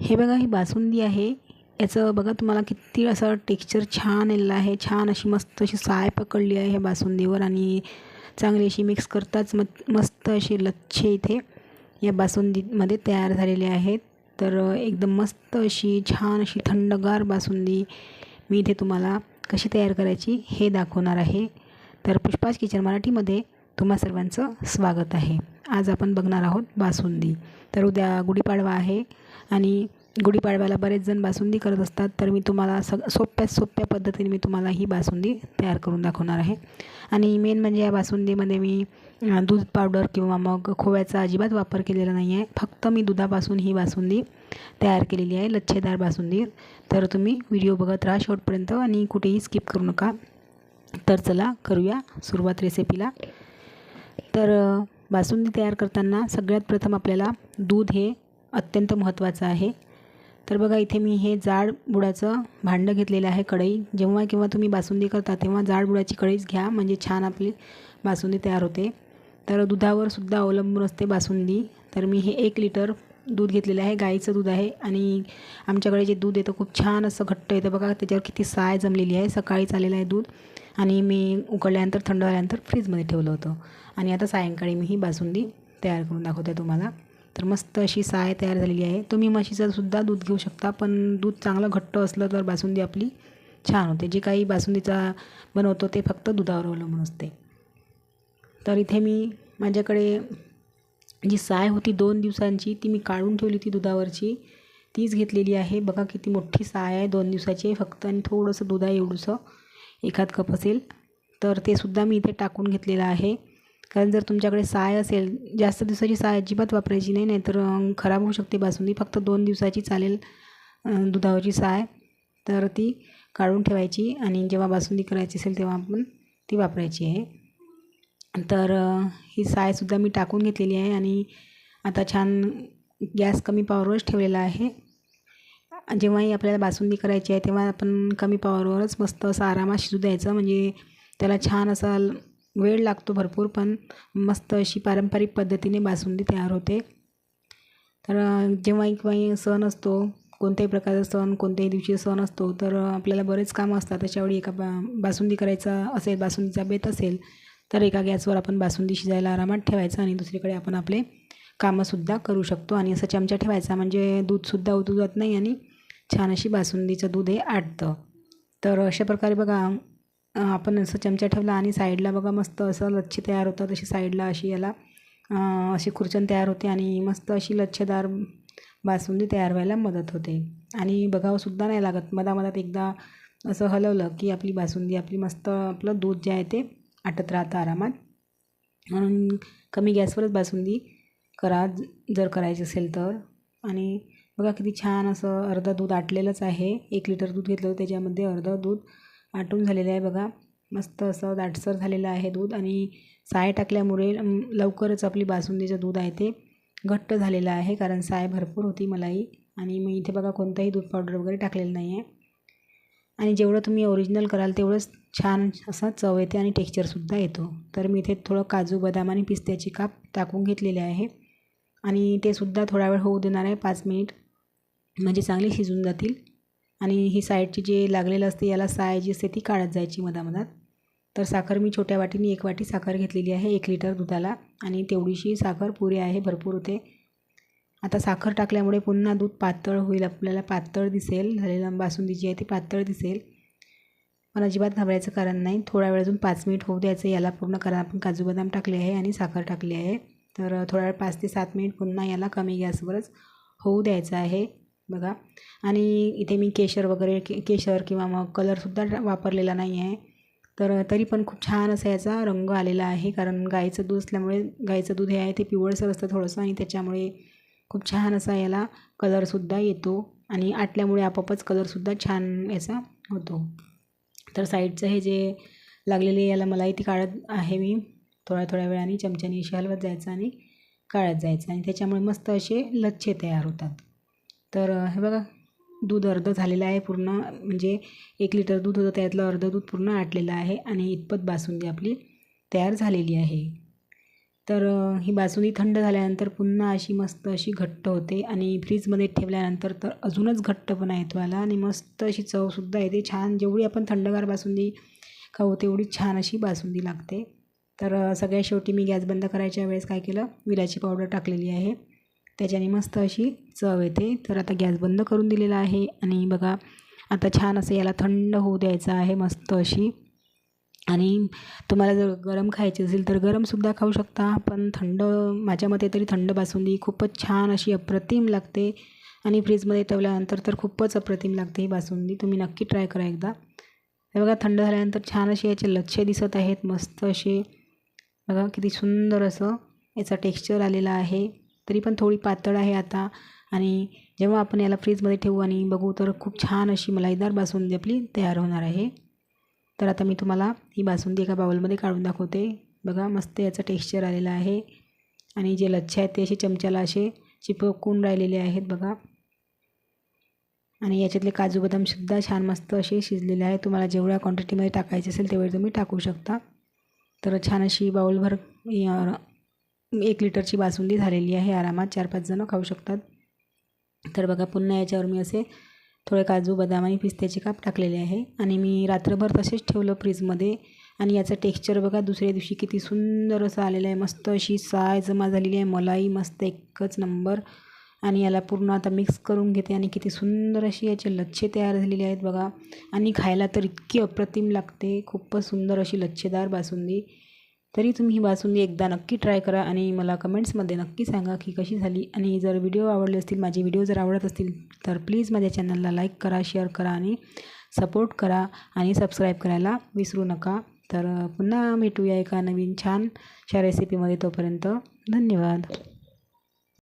हे बघा ही बासुंदी आहे. याचं बघा तुम्हाला किती असं टेक्स्चर छान आलेलं आहे. छान अशी मस्त अशी साय पकडली आहे ह्या बासुंदीवर आणि चांगली अशी मिक्स करताच म मस्त अशी लच्छे इथे या बासुंदीमध्ये तयार झालेले आहेत. तर एकदम मस्त अशी छान अशी थंडगार बासुंदी मी इथे तुम्हाला कशी तयार करायची हे दाखवणार आहे. तर पुष्पाच किचन मराठीमध्ये तुम्हा सर्वांचं स्वागत आहे. आज आपण बघणार आहोत बासुंदी. तर उद्या गुढीपाडवा आहे. आणि गुढीपाडव्याला बरेच जण बासुंदी करत असतात तर मी तुम्हाला सग सोप्यात सोप्या पद्धतीने मी तुम्हाला ही बासुंदी तयार करून दाखवणार आहे. आणि मेन म्हणजे या बासुंदीमध्ये मी दूध पावडर किंवा मग खोव्याचा अजिबात वापर केलेला नाही आहे. फक्त मी दुधापासून ही बासुंदी तयार केलेली आहे लच्छेदार बासुंदी. तर तुम्ही व्हिडिओ बघत राहा शेवटपर्यंत आणि कुठेही स्किप करू नका. तर चला करूया सुरुवात रेसिपीला तर बासुंदी तयार करताना सगळ्यात प्रथम आपल्याला दूध हे अत्यंत महत्त्वाचं आहे. तर बघा इथे मी हे जाड बुडाचं भांडं घेतलेलं आहे कढई. जेव्हा केव्हा तुम्ही बासुंदी करता तेव्हा जाड बुडाची कढईच घ्या. म्हणजे छान आपली बासुंदी तयार होते. तर दुधावर सुद्धा अवलंबून असते बासुंदी. तर मी हे एक लिटर दूध घेतलेलं आहे. गाईचं दूध आहे. आणि आमच्याकडे जे दूध येतं खूप छान असं घट्ट येतं. बघा त्याच्यावर किती साय जमलेली आहे. सकाळीच आलेलं आहे दूध. आणि मी उकळल्यानंतर थंड झाल्यानंतर फ्रीजमध्ये ठेवलं होतं. आणि आता सायंकाळी मी ही बासुंदी तयार करून दाखवते तुम्हाला. तर मस्त अशी साय तयार झालेली आहे. तुम्ही म्हशीचं सुद्धा दूध घेऊ शकता पण दूध चांगलं घट्ट असलं तर बासुंदी आपली छान होते. जे काही बासुंदीचा बनवतो ते फक्त दुधावर अवलंबून असते. तर इथे मी माझ्याकडे जी साय होती दोन दिवसांची ती मी काढून ठेवली होती दुधावरची. तीच घेतलेली आहे. बघा किती मोठी साय आहे दोन दिवसाची फक्त आणि थोडंसं दूध आहे एवढंसं एखाद कप असेल तर ते सुद्धा मी इथे टाकून घेतलेलं आहे. कारण जर तुमच्याकडे साय असेल जास्त दिवसाची साय अजिबात वापरायची नाही नाहीतर खराब होऊ शकते बासुंदी. फक्त दोन दिवसाची चालेल दुधावरची साय. तर ती काढून ठेवायची आणि जेव्हा बासुंदी करायची असेल तेव्हा आपण ती वापरायची आहे. तर ही सायसुद्धा मी टाकून घेतलेली आहे आणि आता छान गॅस कमी पॉवरवरच ठेवलेला आहे. जेव्हाही आपल्याला बासुंदी करायची आहे तेव्हा आपण कमी पॉवरवरच मस्त असं आरामात शिजू द्यायचं. म्हणजे त्याला छान असा वेळ लागतो भरपूर पण मस्त अशी पारंपरिक पद्धतीने बासुंदी तयार होते. तर जेव्हाही केव्हाही सण असतो कोणत्याही प्रकारचा सण कोणत्याही दिवशी सण असतो तर आपल्याला बरेच कामं असतात. त्याच्यावेळी एका बा बासुंदी करायचा असेल बासुंदीचा बेत असेल तर एका गॅसवर आपण बासुंदी शिजायला आरामात ठेवायचा आणि दुसरीकडे आपण आपले कामंसुद्धा करू शकतो. आणि असा चमचा ठेवायचा म्हणजे दूधसुद्धा ओतू जात नाही आणि छान अशी बासुंदीचं दूध हे आटतं. तर अशा प्रकारे बघा आपण असं चमचा ठेवला आणि साईडला बघा मस्त असं लच्छी तयार होतं तशी साईडला अशी याला अशी खुर्चन तयार होते आणि मस्त अशी लच्छेदार बासुंदी तयार व्हायला मदत होते. आणि बघावंसुद्धा नाही लागत मधामधात एकदा असं हलवलं की आपली बासुंदी आपली मस्त आपलं दूध जे आहे ते आटत राहतं आरामात. म्हणून कमी गॅसवरच बासुंदी करा जर करायची असेल तर. आणि बघा किती छान असं अर्धं दूध आटलेलंच आहे. एक लिटर दूध घेतलं त्याच्यामध्ये अर्धं दूध आटून झालेलं आहे बघा. मस्त असं दाटसर झालेलं आहे दूध आणि साय टाकल्यामुळे लवकरच आपली बासुंदीचं दूध आहे ते घट्ट झालेलं आहे कारण साय भरपूर होती मलाही आणि मी इथे बघा कोणतंही दूध पावडर वगैरे टाकलेलं नाही आहे आणि जेवढं तुम्ही ओरिजिनल कराल तेवढंच छान असा चव येते आणि टेक्स्चरसुद्धा येतो. तर मी इथे थोडं काजू बदाम आणि पिस्त्याची काप टाकून घेतलेले आहे. आणि ते सुद्धा थोडा वेळ होऊ देणार आहे पाच मिनिट. म्हणजे चांगली शिजून जातील. आणि ही साईडची जे लागलेलं असते याला साय जी असते ती काढत जायची मधामधात. तर साखर मी छोट्या वाटीने एक वाटी साखर घेतलेली आहे एक लिटर दुधाला. आणि तेवढीशी साखर पुरी आहे भरपूर होते. आता साखर टाकल्यामुळे पुन्हा दूध पातळ होईल आपल्याला पातळ दिसेल. झालेलं बासुंदी जी आहे ती पातळ दिसेल. पण अजिबात घाबरायचं कारण नाही. थोडा वेळ अजून पाच मिनिट होऊ द्यायचं याला पूर्ण कारण आपण काजू बदाम टाकले आहे आणि साखर टाकली आहे. तर थोडा वेळ पाच ते सात मिनिट पुन्हा याला कमी गॅसवरच होऊ द्यायचं आहे. बघा. आणि इथे मी केशर वगैरे के केशर किंवा मग कलरसुद्धा वापरलेला नाही आहे तर तरी पण खूप छान असा याचा रंग आलेला आहे. कारण गाईचं दूध असल्यामुळे गाईचं दूध हे आहे ते पिवळसर असतं थोडंसं आणि त्याच्यामुळे खूप छान असा याला कलरसुद्धा येतो. आणि आटल्यामुळे आपोआपच कलरसुद्धा छान याचा होतो. तर साईडचं हे जे लागलेले याला मलाही ती काढत आहे मी. थोड्या थोड्या वेळाने चमच्याने अशी हलवत जायचं आणि काढत जायचं. आणि त्याच्यामुळे मस्त असे लच्छे तयार होतात. तर हे बघा दूध अर्धं झालेलं आहे पूर्ण म्हणजे एक लिटर दूध होतं त्यातलं अर्धं दूध पूर्ण आटलेलं आहे आणि इतपत बासुंदी आपली तयार झालेली आहे. तर ही बासुंदी थंड झाल्यानंतर पुन्हा अशी मस्त अशी घट्ट होते आणि फ्रीजमध्ये ठेवल्यानंतर तर अजूनच घट्टपणा येतो याला आणि मस्त अशी चवसुद्धा येते. छान जेवढी आपण थंडगार बासुंदी खाऊ तेवढी छान अशी बासुंदी लागते. तर सगळ्या शेवटी मी गॅस बंद करायच्या वेळेस काय केलं? विलाची पावडर टाकलेली आहे. त्याच्याने मस्त अशी चव येते. तर आता गॅस बंद करून दिलेला आहे. आणि बघा आता छान असं याला थंड होऊ द्यायचं आहे मस्त अशी. आणि तुम्हाला जर गरम खायची असेल तर गरमसुद्धा खाऊ शकता पण थंड माझ्या मते तरी थंड बासुंदी खूपच छान अशी अप्रतिम लागते. आणि फ्रीजमध्ये ठेवल्यानंतर तर खूपच अप्रतिम लागते ही बासुंदी. तुम्ही नक्की ट्राय करा एकदा. हे बघा थंड झाल्यानंतर छान असे याचे लच्छे दिसत आहेत. मस्त असे बघा किती सुंदर असं याचा टेक्स्चर आलेला आहे. तरी पण थोडी पातळ आहे आता. आणि जेव्हा आपण याला फ्रीजमध्ये ठेवू आणि बघू तर खूप छान अशी मलाईदार बासुंदी आपली तयार होणार आहे. तर आता मी तुम्हाला ही बासुंदी एका बाउलमध्ये काढून दाखवते. बघा मस्त याचं टेक्स्चर आलेलं आहे. आणि जे लच्छे आहेत ते असे चमच्याला असे चिपकून राहिलेले आहेत बघा. आणि याच्यातले काजू बदामसुद्धा छान मस्त असे शिजलेले आहेत. तुम्हाला जेवढ्या क्वांटिटीमध्ये टाकायचे असेल तेवढे तुम्ही टाकू शकता. तर छान अशी बाउलभर एक लिटरची बासुंदी झालेली आहे. आरामात चार पाच जणं खाऊ शकतात. तर बघा पुन्हा याच्यावर मी असे थोडे काजू बदाम आणि पिस्त्याचे काप टाकलेले आहे. आणि मी रात्रभर तसेच ठेवलं फ्रीजमध्ये. आणि याचं टेक्स्चर बघा दुसऱ्या दिवशी किती सुंदर असं आलेलं आहे. मस्त अशी साय जमा झालेली आहे. मलाई मस्त एकच नंबर. आणि याला पूर्ण आता मिक्स करून घेते. आणि किती सुंदर अशी याचे लच्छे तयार झालेले आहेत बघा. आणि खायला तर इतकी अप्रतिम लागते. खूपच सुंदर अशी लच्छेदार बासुंदी. तरी तुम्ही ही बासुंदी एकदा नक्की ट्राय करा आणि मला कमेंट्समध्ये नक्की सांगा की कशी झाली. आणि जर व्हिडिओ आवडले असतील माझे व्हिडिओ जर आवडत असतील तर प्लीज माझ्या चॅनलला लाईक करा शेअर करा आणि सपोर्ट करा आणि सबस्क्राईब करायला विसरू नका. तर पुन्हा भेटूया एका नवीन छान अशा रेसिपीमध्ये तोपर्यंत धन्यवाद.